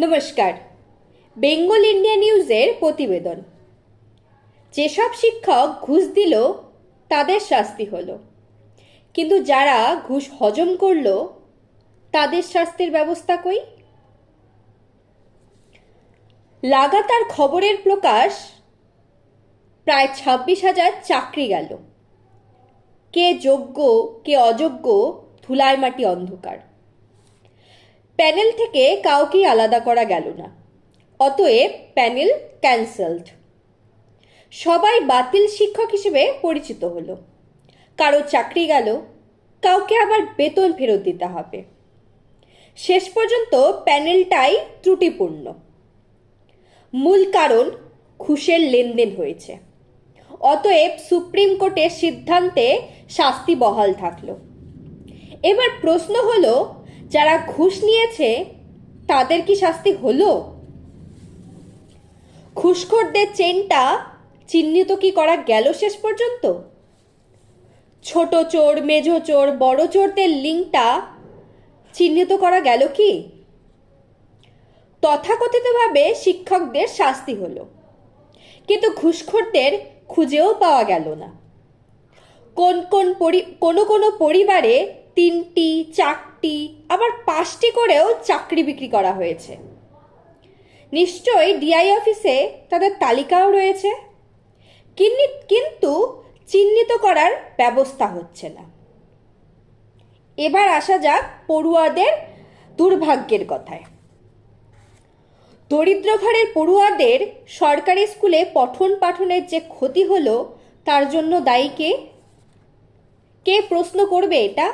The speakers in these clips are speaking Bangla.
নমস্কার। বেঙ্গল ইন্ডিয়া নিউজের প্রতিবেদন। যেসব শিক্ষক ঘুষ দিল, তাদের শাস্তি হলো। কিন্তু যারা ঘুষ হজম করল, তাদের শাস্তির ব্যবস্থা কই? লাগাতার খবরের প্রকাশ, প্রায় ছাব্বিশ হাজার চাকরি গেল। কে যোগ্য, কে অযোগ্য, ধুলায় মাটি অন্ধকার। প্যানেল থেকে কাউকেই আলাদা করা গেল না। অতএব প্যানেল ক্যান্সেলড। সবাই বাতিল শিক্ষক হিসেবে পরিচিত হলো। কারও চাকরি গেল, কাউকে আবার বেতন ফেরত দিতে হবে। শেষ পর্যন্ত প্যানেলটাই ত্রুটিপূর্ণ। মূল কারণ ঘুষের লেনদেন হয়েছে। অতএব সুপ্রিম কোর্টের সিদ্ধান্তে শাস্তি বহাল থাকল। এবার প্রশ্ন হলো যারা ঘুষ নিয়েছে, তাদের কি শাস্তি হলো? ঘুষখোরদের চেনটা চিহ্নিত কি করা গেল শেষ পর্যন্ত? ছোট চোর, মেজো চোর, বড় চোরদের লিঙ্কটা চিহ্নিত করা গেল কি? তথাকথিতভাবে শিক্ষকদের শাস্তি হলো। কিন্তু ঘুষখোরদের খুঁজেও পাওয়া গেল না। কোন কোন কোনো কোনো পরিবারে তিনটি, চারটি, আবার পাঁচটি করেও চাকরি বিক্রি করা হয়েছে। নিশ্চয়ই ডিআই অফিসে তাদের তালিকাও রয়েছে। কিন্তু চিহ্নিত করার ব্যবস্থা হচ্ছে না। এবার আসা যাক পড়ুয়াদের দুর্ভাগ্যের কথায়। দরিদ্র ঘরের পড়ুয়াদের সরকারি স্কুলে পঠন পাঠনের যে ক্ষতি হলো, তার জন্য দায়ী কে? কে প্রশ্ন করবে এটা?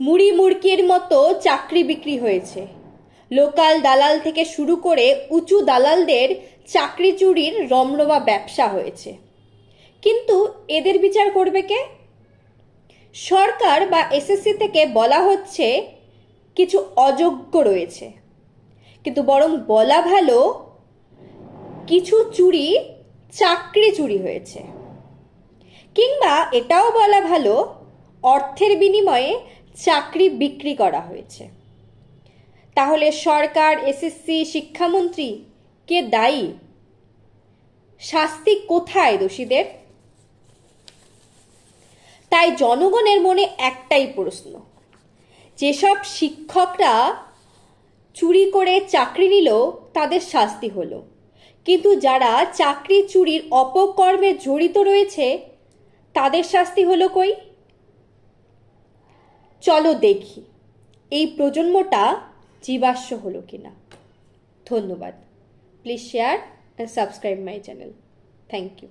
মুড়ি মুড়কির মতো চাকরি বিক্রি হয়েছে। লোকাল দালাল থেকে শুরু করে উঁচু দালালদের চাকরি চুরির রমরমা ব্যবসা হয়েছে। কিন্তু এদের বিচার করবে কে? সরকার বা এসএসসি থেকে বলা হচ্ছে কিছু অযোগ্য রয়েছে। কিন্তু বরং বলা ভালো, কিছু চুরি, চাকরি চুরি হয়েছে। কিংবা এটাও বলা ভালো, অর্থের বিনিময়ে চাকরি বিক্রি করা হয়েছে। তাহলে সরকার, এসএসসি, শিক্ষামন্ত্রী কে দায়ী? শাস্তি কোথায় দোষীদের? তাই জনগণের মনে একটাই প্রশ্ন, যেসব শিক্ষকরা চুরি করে চাকরি নিল, তাদের শাস্তি হলো। কিন্তু যারা চাকরি চুরির অপকর্মে জড়িত রয়েছে, তাদের শাস্তি হলো কই? চলো দেখি, এই প্রজন্মটা জীবাশ্ম হলো কিনা। ধন্যবাদ। Please share and subscribe my channel thank you